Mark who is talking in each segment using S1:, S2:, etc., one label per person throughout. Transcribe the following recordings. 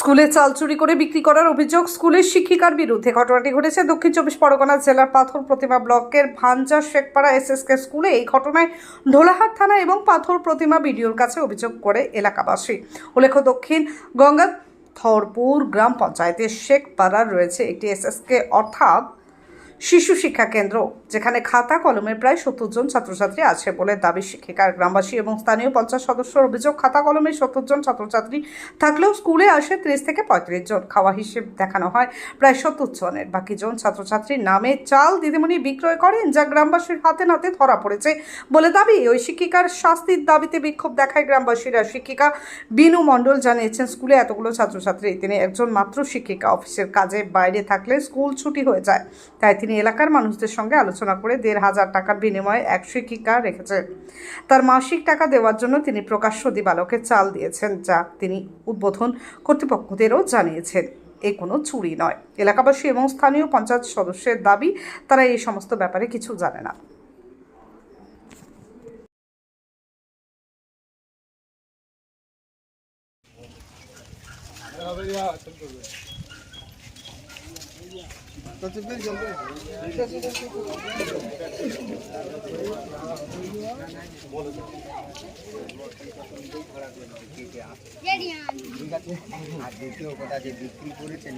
S1: স্কুলে চাল চুরি করে বিক্রি করার অভিযোগ স্কুলের শিক্ষিকার বিরুদ্ধে। ঘটনাটি ঘটেছে দক্ষিণ চব্বিশ পরগনা জেলার পাথর প্রতিমা ব্লকের ভাঞ্জা শেখপাড়া এসএসকে স্কুলে। এই ঘটনায় ঢোলাহাট থানা এবং পাথর প্রতিমা বিডিওর কাছে অভিযোগ করে এলাকাবাসী। উল্লেখ্য, দক্ষিণ গঙ্গা থরপুর গ্রাম পঞ্চায়েতের শেখপাড়ার রয়েছে একটি এসএসকে, অর্থাৎ শিশু শিক্ষা কেন্দ্র, যেখানে খাতা কলমের প্রায় সত্তর জন ছাত্রছাত্রী আছে বলে দাবি শিক্ষিকার গ্রামবাসী এবং স্থানীয় পঞ্চায়েত সদস্যর অভিযোগ, খাতা কলমে সত্তর জন ছাত্রছাত্রী থাকলেও স্কুলে আসে ত্রিশ থেকে পঁয়ত্রিশ জন। খাওয়া হিসেব দেখানো হয় প্রায় সত্তর জনের। বাকি জন ছাত্রছাত্রীর নামে চাল দিদিমণি বিক্রয় করেন, যা গ্রামবাসীর হাতে নাতে ধরা পড়েছে বলে দাবি। ওই শিক্ষিকার শাস্তির দাবিতে বিক্ষোভ দেখায় গ্রামবাসীরা। শিক্ষিকা বিনু মণ্ডল জানিয়েছেন, স্কুলে এতগুলো ছাত্রছাত্রী, তিনি একজন মাত্র শিক্ষিকা। অফিসের কাজে বাইরে থাকলে স্কুল ছুটি হয়ে যায়, তাই তিনি এলাকার মানুষদের সঙ্গে আলোচনা করে দেড় হাজার টাকার বিনিময়ে এক শিক্ষিকা রেখেছেন। তার মাসিক টাকা দেওয়ার জন্য তিনি প্রকাশ্য দিবালোকে চাল দিয়েছেন, যা তিনি উদ্বোধন কর্তৃপক্ষদেরও জানিয়েছেন। এ কোনো চুরি নয়। এলাকাবাসী এবং স্থানীয় পঞ্চায়েত সদস্যের দাবি, তারা এই সমস্ত ব্যাপারে কিছু জানে না।
S2: আর দ্বিতীয় কথা যে বিক্রি করেছে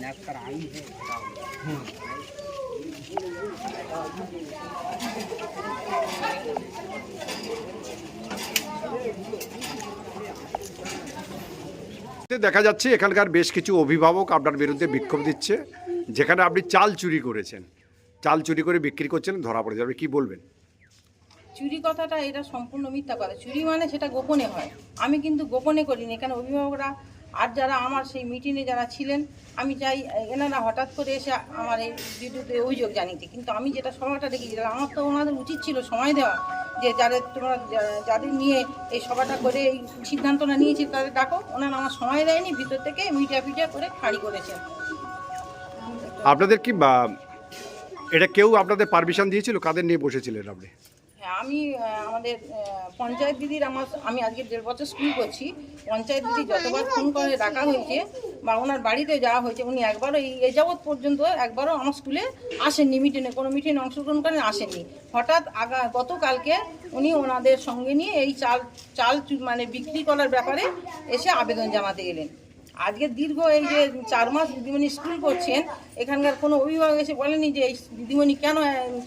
S3: দেখা যাচ্ছে এখানকার বেশ কিছু অভিভাবক আপনার বিরুদ্ধে বিক্ষোভ দিচ্ছে। যেখানে আপনি চাল চুরি করেছেন, চাল চুরি করে বিক্রি করছেন, ধরা পড়ে যাবে, কি বলবেন?
S4: চুরি কথাটা, এটা সম্পূর্ণ মিথ্যা কথা। চুরি মানে সেটা গোপনে হয়। আমি কিন্তু গোপনে করিনি এখানে অভিভাবকরা, আর যারা আমার সেই মিটিংয়ে যারা ছিলেন, আমি চাই এনারা হঠাৎ করে এসে আমার এই বিদ্যুতে অভিযোগ জানিতে কিন্তু আমি যেটা সভাটা দেখেছিলাম আমার তো ওনাদের উচিত ছিল সময় দেওয়া, যে যাদের তোমরা যাদের নিয়ে এই সভাটা করে এই সিদ্ধান্তটা নিয়েছে, তাদের ডাকো। ওনারা আমার সময় দেয়নি, ভিতর থেকে মিডিয়া ফিডিয়া করে খাড়ি করেছেন
S3: আপনাদের কি এটা কেউ আপনাদের পারমিশন দিয়েছিল? কাদের নিয়ে বসেছিলেন আপনি?
S4: হ্যাঁ আমি আমাদের পঞ্চায়েত দিদির আমার, আমি আজকে দেড় বছর স্কুল করছি। পঞ্চায়েত দিদি যতবার ফোন করে ডাকা হয়েছে বা ওনার বাড়িতে যাওয়া হয়েছে, উনি একবারও এই, এ যাবৎ পর্যন্ত একবারও আমার স্কুলে আসেননি মিটিংয়ে কোনো মিটিংয়ে অংশগ্রহণ করেন আসেননি। হঠাৎ আগা, গতকালকে উনি ওনাদের সঙ্গে নিয়ে এই চাল চাল মানে বিক্রি করার ব্যাপারে এসে আবেদন জানাতে গেলেন আজকে দীর্ঘ এই যে চার মাস দিদিমণি স্কুল করছেন, এখানকার কোনো অভিভাবক এসে বলেনি যে এই দিদিমণি কেন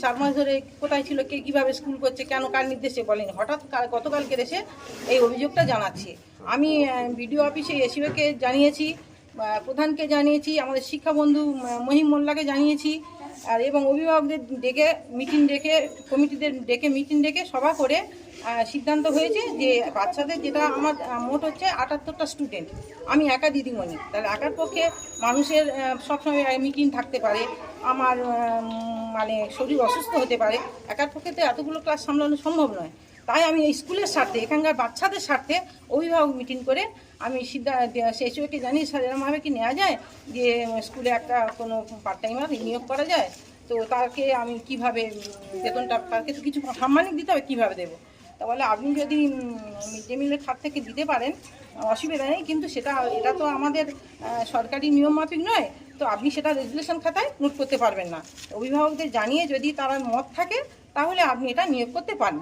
S4: চার মাস ধরে কোথায় ছিল, কে কীভাবে স্কুল করছে, কেন, কার নির্দেশে বলেনি? হঠাৎ কাল- গতকালকে এসে এই অভিযোগটা জানাচ্ছে। আমি বিডিও অফিসে এসিওকে জানিয়েছি প্রধানকে জানিয়েছি, আমাদের শিক্ষাবন্ধু বন্ধু মহিম মোল্লাকে জানিয়েছি আর এবং অভিভাবকদের ডেকে মিটিং ডেকে, কমিটিদের ডেকে মিটিং ডেকে সভা করে সিদ্ধান্ত হয়েছে যে বাচ্চাদের যেটা আমার মোট হচ্ছে আটাত্তরটা স্টুডেন্ট আমি একা দিদিমণি। তাহলে একার পক্ষে মানুষের সবসময় মিটিং থাকতে পারে। আমার মানে শরীর অসুস্থ হতে পারে। একার পক্ষে তো এতগুলো ক্লাস সামলানো সম্ভব নয়। তাই আমি স্কুলের স্বার্থে, এখানকার বাচ্চাদের স্বার্থে অভিভাবক মিটিং করে আমি সিদ্ধান্ত শিশুকে জানি স্যার এরমভাবে কি নেওয়া যায় যে স্কুলে একটা কোনো পার্ট টাইমার নিয়োগ করা যায়? তো তাকে আমি কীভাবে বেতনটা, তাকে তো কিছু সাম্মানিক দিতে হবে, কীভাবে দেবো? তা বলে আপনি যদি মিড ডে মিলের খাত থেকে দিতে পারেন, অসুবিধা নেই, কিন্তু সেটা, এটা তো আমাদের সরকারি নিয়ম মাফিক নয়, তো আপনি সেটা রেজুলেশন খাতায় নোট করতে পারবেন না। অভিভাবকদের জানিয়ে যদি তারা মত থাকে, তাহলে আপনি এটা নিয়োগ করতে পারেন।